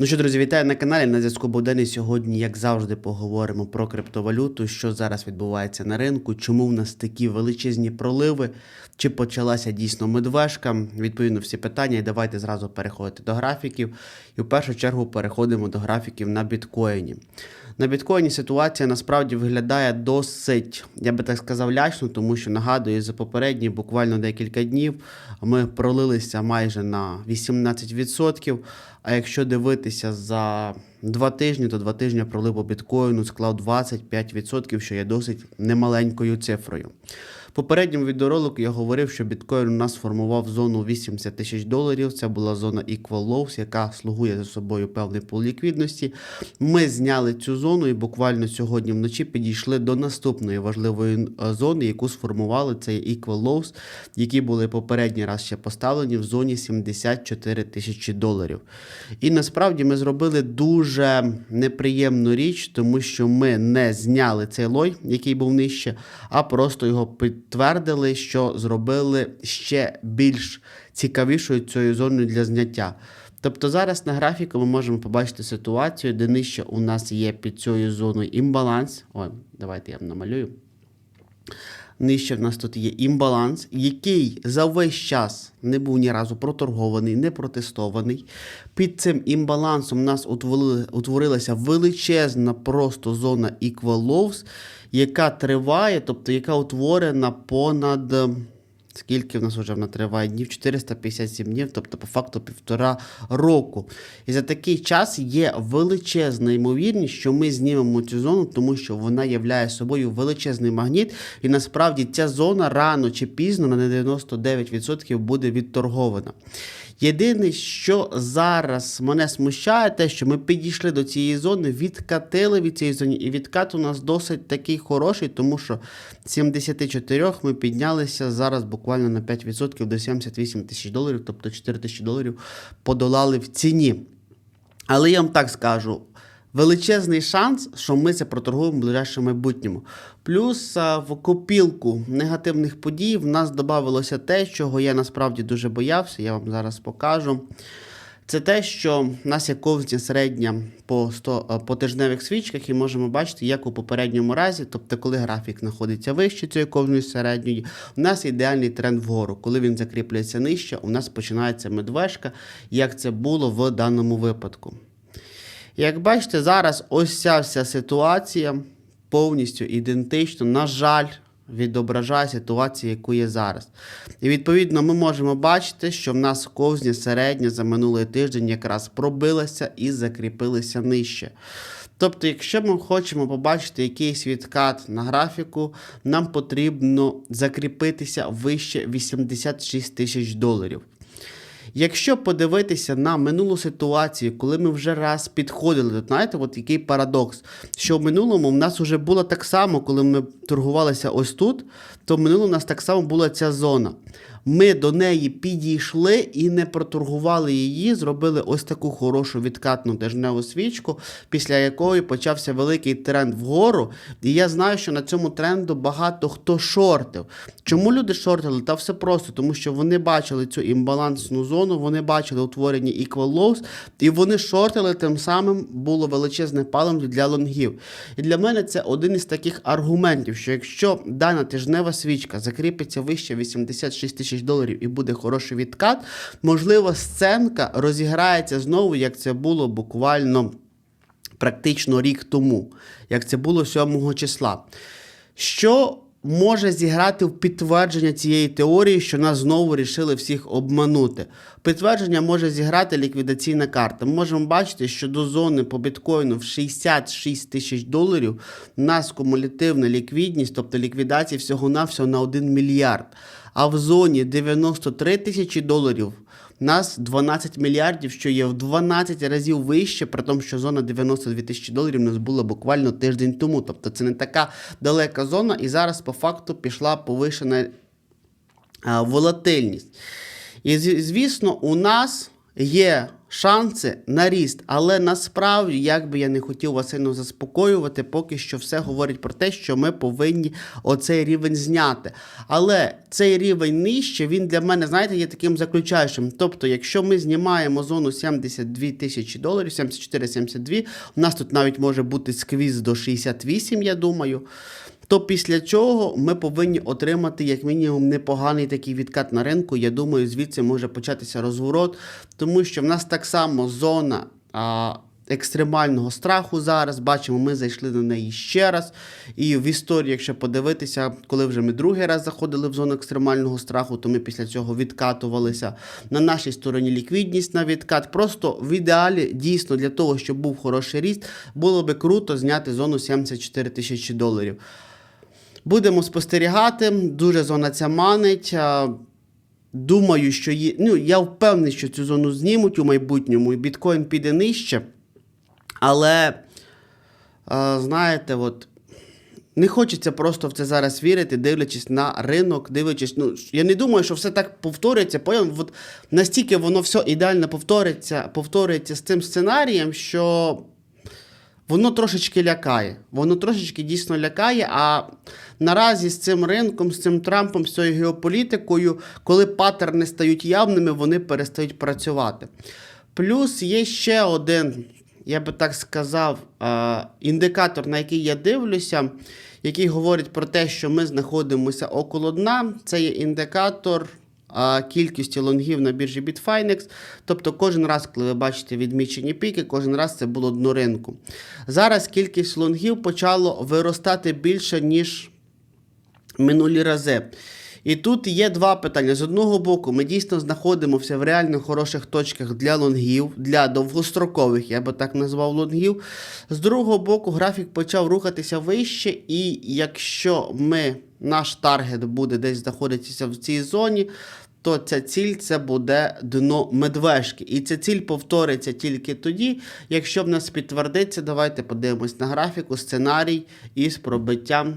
Ну що, друзі, вітаю на каналі. На зв'язку Богдан. Сьогодні, як завжди, поговоримо про криптовалюту, що зараз відбувається на ринку, чому в нас такі величезні проливи, чи почалася дійсно медвежка. Відповідно, всі питання. І давайте зразу переходити до графіків. І в першу чергу переходимо до графіків на біткоїні. На біткоїні ситуація насправді виглядає досить, я би так сказав, лячно, тому що нагадую, за попередні буквально декілька днів ми пролилися майже на 18%. А якщо дивитися за два тижні, то два тижні пролив біткоїну склав 25%, що є досить немаленькою цифрою. Попередньому відеоролику я говорив, що біткоін у нас формував зону 80 тисяч доларів. Це була зона Equal Lows, яка слугує за собою певний пул ліквідності. Ми зняли цю зону і буквально сьогодні вночі підійшли до наступної важливої е, зони, яку сформували це Equal Lows, які були попередній раз ще поставлені в зоні 74 тисячі доларів. І насправді ми зробили дуже неприємну річ, тому що ми не зняли цей лой, який був нижче, а просто його підтвердили, що зробили ще більш цікавішою цією зоною для зняття. Тобто зараз на графіку ми можемо побачити ситуацію, де нижче у нас є під цією зоною імбаланс. Ой, давайте я намалюю. Нижче в нас тут є імбаланс, який за весь час не був ні разу проторгований, не протестований. Під цим імбалансом у нас утворилася величезна просто зона Equal Lows, яка триває, тобто яка утворена понад. Скільки в нас вже вона триває днів? 457 днів, тобто по факту півтора року. І за такий час є величезна ймовірність, що ми знімемо цю зону, тому що вона являє собою величезний магніт, і насправді ця зона рано чи пізно на 99% буде відторгована. Єдине, що зараз мене смущає, те, що ми підійшли до цієї зони, відкатили від цієї зони, і відкат у нас досить такий хороший, тому що з 74 ми піднялися зараз буквально на 5% до 78 тисяч доларів, тобто 4 тисячі доларів подолали в ціні. Але я вам так скажу. Величезний шанс, що ми це проторгуємо в ближайшому майбутньому. Плюс в копілку негативних подій в нас додавалося те, чого я насправді дуже боявся, я вам зараз покажу. Це те, що в нас є ковзня середня по 100, по тижневих свічках, і можемо бачити, як у попередньому разі, тобто, коли графік знаходиться вище цієї ковзної середньої, у нас ідеальний тренд вгору. Коли він закріплюється нижче, у нас починається медвежка, як це було в даному випадку. Як бачите, зараз ось ця вся ситуація повністю ідентично, на жаль, відображає ситуацію, яку є зараз. І відповідно ми можемо бачити, що в нас ковзня середня за минулий тиждень якраз пробилася і закріпилася нижче. Тобто, якщо ми хочемо побачити якийсь відкат на графіку, нам потрібно закріпитися вище 86 тисяч доларів. Якщо подивитися на минулу ситуацію, коли ми вже раз підходили, то знаєте, от який парадокс, що в минулому в нас вже було так само, коли ми торгувалися ось тут, то в минулому в нас так само була ця зона. Ми до неї підійшли і не проторгували її, зробили ось таку хорошу відкатну тижневу свічку, після якої почався великий тренд вгору. І я знаю, що на цьому тренду багато хто шортив. Чому люди шортили? Та все просто, тому що вони бачили цю імбалансну зону, вони бачили утворення equal lows, і вони шортили, тим самим було величезне паливо для лонгів. І для мене це один із таких аргументів, що якщо дана тижнева свічка закріпиться вище 86 тисяч доларів і буде хороший відкат, можливо, сценка розіграється знову, як це було буквально практично рік тому, як це було 7 числа. Що може зіграти в підтвердження цієї теорії, що нас знову рішили всіх обманути? Підтвердження може зіграти ліквідаційна карта. Ми можемо бачити, що до зони по біткоїну в 66 тисяч доларів у нас кумулятивна ліквідність, тобто ліквідація всього-навсього на 1 мільярд. А в зоні 93 тисячі доларів нас 12 мільярдів, що є в 12 разів вище, при тому, що зона 92 тисячі доларів у нас була буквально тиждень тому. Тобто це не така далека зона, і зараз по факту пішла повишена волатильність. І звісно, у нас є шанси на ріст, але насправді, як би я не хотів вас сильно заспокоювати, поки що все говорить про те, що ми повинні оцей рівень зняти. Але цей рівень нижче, він для мене, знаєте, є таким заключаючим. Тобто, якщо ми знімаємо зону 72 тисячі доларів, 74-72, у нас тут навіть може бути сквіз до 68, я думаю. То після чого ми повинні отримати як мінімум непоганий такий відкат на ринку. Я думаю, звідси може початися розворот, тому що в нас так само зона. А, Екстремального страху зараз бачимо, ми зайшли на неї ще раз. І в історії, якщо подивитися, коли вже ми другий раз заходили в зону екстремального страху, то ми після цього відкатувалися. На нашій стороні ліквідність на відкат. Просто в ідеалі дійсно для того, щоб був хороший ріст, було би круто зняти зону 74 тисячі доларів. Будемо спостерігати. Дуже зона ця манить. Думаю, що є. Ну, я впевнений, що цю зону знімуть у майбутньому, і біткоін піде нижче. Але, знаєте, от. Не хочеться просто в це зараз вірити, дивлячись на ринок, дивлячись. Ну, я не думаю, що все так повториться. От настільки воно все ідеально повториться, повторюється з цим сценарієм, що воно трошечки лякає. Воно трошечки дійсно лякає. А наразі з цим ринком, з цим Трампом, з цією геополітикою, коли паттерни стають явними, вони перестають працювати. Плюс є ще один, я би так сказав, е, індикатор, на який я дивлюся, який говорить про те, що ми знаходимося около дна. Це є індикатор а, кількості лонгів на біржі Bitfinex. Тобто кожен раз, коли ви бачите відмічені піки, кожен раз це було дно ринку. Зараз кількість лонгів почало виростати більше, ніж минулі рази. І тут є два питання. З одного боку, ми дійсно знаходимося в реально хороших точках для лонгів, для довгострокових, я би так назвав лонгів. З другого боку, графік почав рухатися вище, і якщо ми, наш таргет буде десь знаходитися в цій зоні, то ця ціль це буде дно медвежки. І ця ціль повториться тільки тоді, якщо в нас підтвердиться, давайте подивимось на графіку, сценарій із пробиттям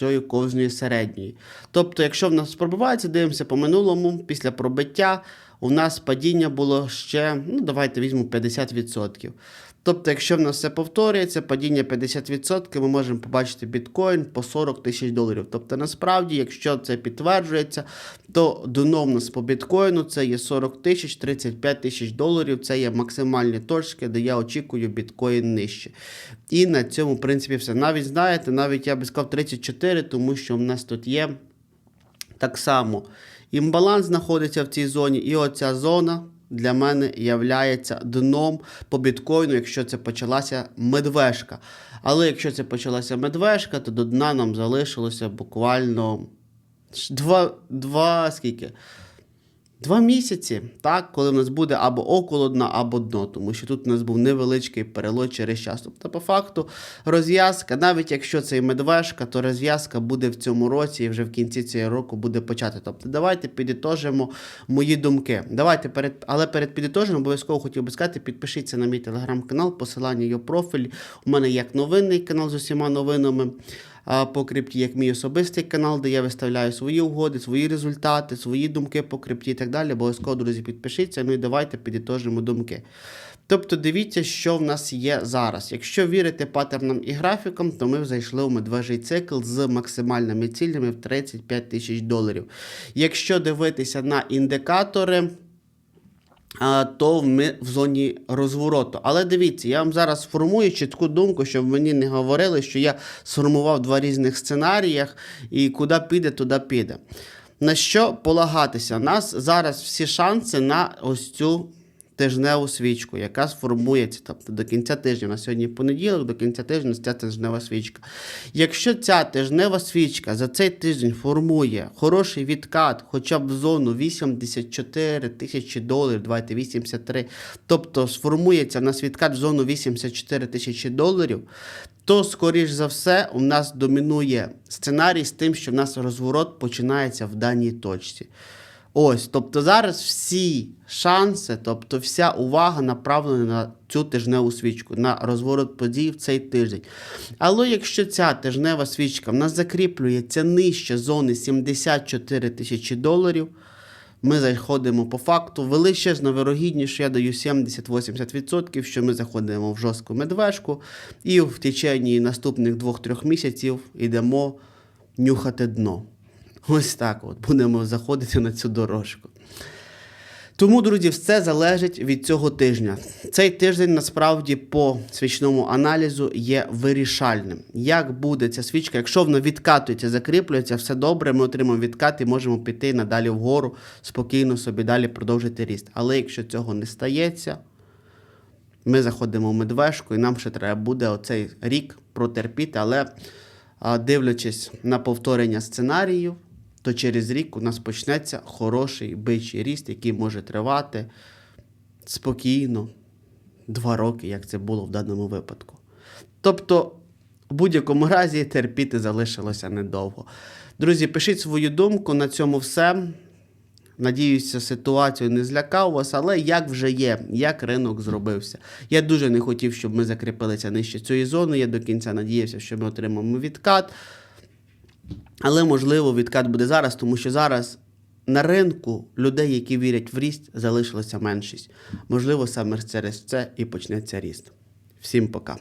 цієї ковзної середньої. Тобто, якщо в нас пробивається, дивимося по минулому, після пробиття у нас падіння було ще, ну давайте візьмемо 50%. Тобто, якщо в нас все повторюється, падіння 50%, ми можемо побачити біткоін по 40 тисяч доларів. Тобто, насправді, якщо це підтверджується, то дно в нас по біткоїну це є 40 тисяч, 35 тисяч доларів. Це є максимальні точки, де я очікую біткоін нижче. І на цьому, в принципі, все. Навіть знаєте, навіть я би сказав 34, тому що в нас тут є так само імбаланс знаходиться в цій зоні, і оця зона для мене являється дном по біткоїну, якщо це почалася медвежка. Але якщо це почалася медвежка, то до дна нам залишилося буквально два, два скільки? Два місяці, так, коли в нас буде або около дна, або дно, тому що тут у нас був невеличкий перелот через час. Тобто, по факту, розв'язка, навіть якщо це і медвежка, то розв'язка буде в цьому році і вже в кінці цього року буде почати. Тобто, давайте підітожимо мої думки. Давайте перед, але перед підітоженням обов'язково хотів би сказати, підпишіться на мій телеграм-канал, посилання його профіль. У мене як новинний канал з усіма новинами по крипті, як мій особистий канал, де я виставляю свої угоди, свої результати, свої думки по крипті і так далі. Обов'язково, друзі, підпишіться. Ну і давайте підітожимо думки. Тобто дивіться, що в нас є зараз. Якщо вірити паттернам і графікам, то ми зайшли у медвежий цикл з максимальними цілями в 35 тисяч доларів. Якщо дивитися на індикатори, то ми в зоні розвороту. Але дивіться, я вам зараз сформую чітку думку, щоб мені не говорили, що я сформував два різних сценаріях і куди піде, туди піде. На що полагатися? У нас зараз всі шанси на ось цю тижневу свічку, яка сформується. Тобто до кінця тижня, на сьогодні понеділок, до кінця тижня ця тижнева свічка. Якщо ця тижнева свічка за цей тиждень формує хороший відкат, хоча б в зону 84 тисячі доларів, давайте 83, тобто сформується в нас відкат в зону 84 тисячі доларів, то, скоріш за все, у нас домінує сценарій з тим, що в нас розворот починається в даній точці. Ось, тобто зараз всі шанси, тобто вся увага направлена на цю тижневу свічку, на розворот подій в цей тиждень. Але якщо ця тижнева свічка в нас закріплюється нижче зони 74 тисячі доларів, Ми заходимо по факту. Величезно вирогідніше, я даю 70-80%, що ми заходимо в жорстку медвежку і в течение наступних 2-3 місяців йдемо нюхати дно. Ось так от будемо заходити на цю дорожку. Тому, друзі, все залежить від цього тижня. Цей тиждень насправді по свічному аналізу є вирішальним. Як буде ця свічка, якщо вона відкатується, закріплюється, все добре, ми отримаємо відкат і можемо піти надалі вгору, спокійно собі далі продовжити ріст. Але якщо цього не стається, ми заходимо в медвежку, і нам ще треба буде оцей рік протерпіти. Але дивлячись на повторення сценаріїв, то через рік у нас почнеться хороший бичий ріст, який може тривати спокійно два роки, як це було в даному випадку. Тобто, в будь-якому разі терпіти залишилося недовго. Друзі, пишіть свою думку на цьому все. Надіюся, ситуацію не злякав вас, але як вже є, як ринок зробився. Я дуже не хотів, щоб ми закріпилися нижче цієї зони. Я до кінця надіявся, що ми отримаємо відкат. Але можливо відкат буде зараз, тому що зараз на ринку людей, які вірять в ріст, залишилося меншість. Можливо, саме через це і почнеться ріст. Всім пока.